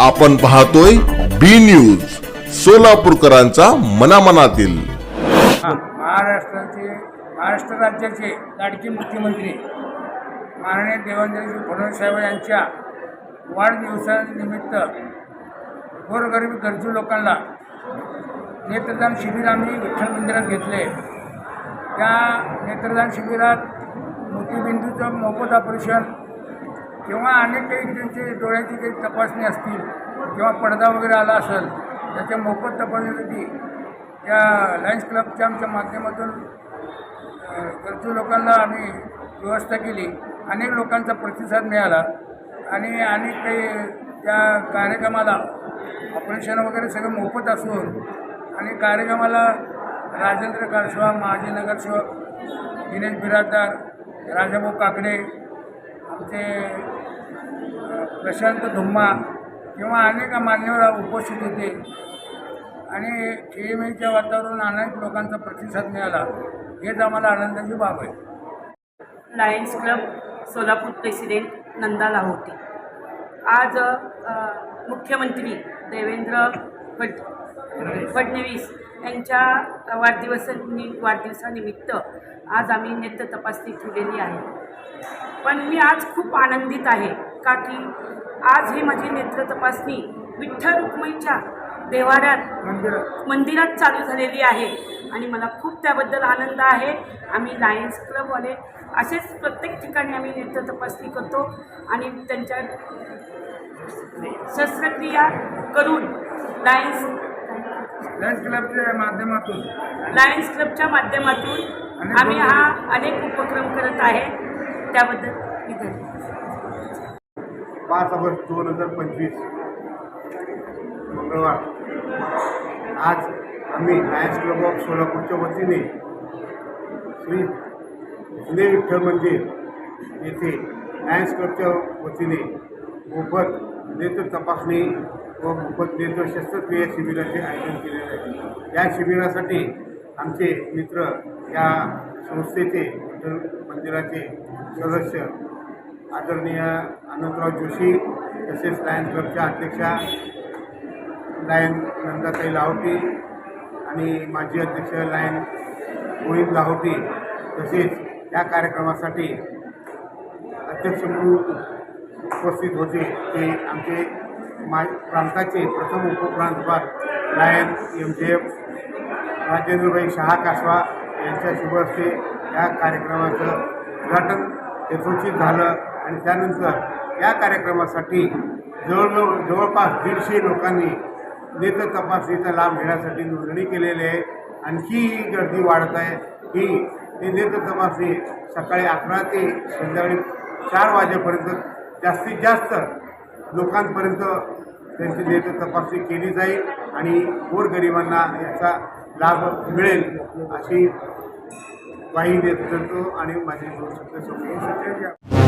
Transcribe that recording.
आपण पाहतोय बी न्यूज सोलापूरकरांचा मनामनातील. महाराष्ट्राचे महाराष्ट्र राज्याचे लाडके मुख्यमंत्री माननीय देवेंद्रजी फडणवीस साहेब यांच्या वाढदिवसानिमित्त गोरगरीब गरजू लोकांना नेत्रदान शिबिर आम्ही विठ्ठल मंदिरात घेतले. त्या नेत्रदान शिबिरात मोतीबिंदूचं मोफत ऑपरेशन किंवा अनेक काही त्यांचे डोळ्याची काही तपासणी असतील किंवा पडदा वगैरे आला असेल त्याच्या मोफत तपासणीसाठी त्या लायन्स क्लबच्या आमच्या माध्यमातून गरजू लोकांना आम्ही व्यवस्था केली. अनेक लोकांचा प्रतिसाद मिळाला आणि अनेक काही त्या कार्यक्रमाला ऑपरेशन वगैरे सगळं मोफत असून आणि कार्यक्रमाला राजेंद्र कारशवा माजी नगरसेवक दिनेश बिराजदार राजाभाऊ काकडे आमचे प्रशांत धुम्मा किंवा अनेक मान्यवर उपस्थित होते. आणि खेळीमेळीच्या वातावरण अनेक लोकांचा प्रतिसाद मिळाला. हेच आम्हाला आनंदाची बाब आहे. Lions club Solapur president Nanda Lahoti. आज मुख्यमंत्री देवेंद्र फड फडणवीस यांच्या वाढदिवसानि वाढदिवसानिमित्त आज आम्ही नेत्र तपासणी ठेवलेली आहे. पण मी आज खूप आनंदित आहे. का की आज ही माझी नेत्र तपासणी विठ्ठल रुक्मिणीच्या देवाऱ्यात मंदिरात. मंदिरात चालू झालेली आहे. आणि मला खूप त्याबद्दल आनंद आहे. आम्ही लायन्स क्लबवाले असेच प्रत्येक ठिकाणी आम्ही नेत्र तपासणी करतो आणि त्यांच्या शस्त्रक्रिया करून लायन्स लायन्स क्लबच्या माध्यमातून. लायन्स क्लबच्या माध्यमातून आम्ही हा अनेक उपक्रम करत आहे. त्याबद्दल मी पाच ऑगस्ट दोन हजार पंचवीस. मंगळवार. आज आम्ही लायन्स क्लब ऑफ सोलापूरच्या वतीने श्री जुने विठ्ठल मंदिर येथे लायन्स क्लबच्या वतीने मोफत नेत्र तपासणी व मोफत नेत्र शस्त्रक्रिया शिबिराचे आयोजन केलेले आहे. या शिबिरासाठी आमचे मित्र या संस्थेचे मंदिराचे सदस्य आदरणीय अनंतराव जोशी तसेच लायन्स क्लबच्या अध्यक्षा लायन नंदाताई लाहोटी आणि माजी अध्यक्ष लायन गोविंद लाहोटी तसेच या कार्यक्रमासाठी अध्यक्ष म्हणून उपस्थित होते. ते आमचे मा प्रांताचे प्रथम उपप्रांतपाल lion M J F Rajendrabhai Shah Kaswa यांच्या शुभ हस्ते या कार्यक्रमाचं उद्घाटन यथोचित झालं. आणि त्यानंतर या कार्यक्रमासाठी जवळजवळ जवळपास दीडशे लोकांनी नेत्र तपासणीचा लाभ घेण्यासाठी नोंदणी केलेली आहे. आणखी ही गर्दी वाढत आहे ही ही नेत्र तपासणी सकाळी अकरा ते संध्याकाळी चार वाजेपर्यंत जास्तीत जास्त लोकांपर्यंत त्यांची नेत्र तपासणी केली जाईल आणि गोरगरिबांना याचा लाभ मिळेल अशी ग्वाही देत करतो आणि माझे